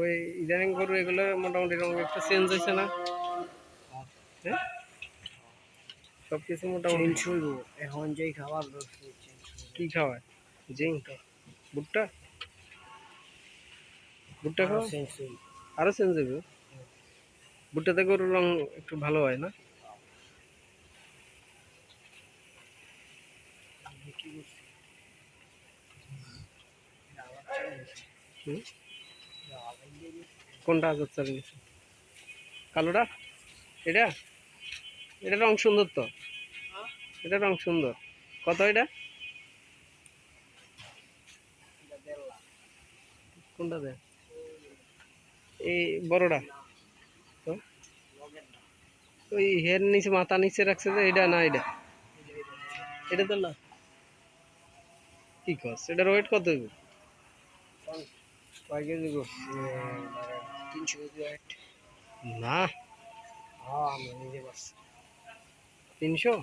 ওই ইদানিং গরু এগুলো মোটামুটি রঙ একটু চেঞ্জ হয়েছে না? হ্যাঁ? সব কিছু মোটামুটি চেঞ্জ হইব। এখন যেই খাবার কি খাওয়ায় জিঙ্ক? ভুট্টা? ভুট্টা খাওয়া চেঞ্জ হইব। আরও চেঞ্জ হবে ভুট্টাতে গরুর রং একটু ভালো হয় না? হুম? কোনটা চাল গেছে কালোটা? এটা? এটা রং সুন্দর তো? এটা রং সুন্দর। কত এটা? কোনটা দেয় এই বড়টা। তো? ওই হের নিচে, মাথা নিচে রাখছে যে এটা না এটা? এটা তো না। কি কস? এটার ওয়েট কত হইব? কয় কেজি গো তিনশো কেজি ওয়েট না। হ্যাঁ আমি নিজে পারছি। তিনশো?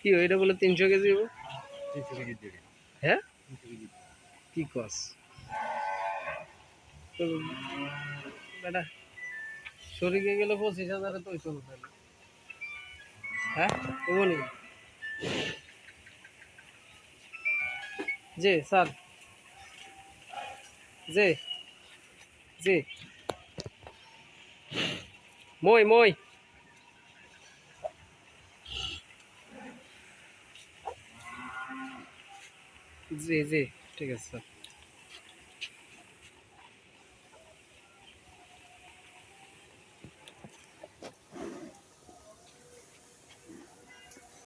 কি ওইটা বলে তিনশো কেজি হ্যাঁ? কি কস? বেটা, শরীরে গেলে পঁচিশ হাজারে তো চলবে। হ্যাঁ? ওমনি জি, স্যার। জি জি। মই মই। জি জি। ঠিক আছে স্যার।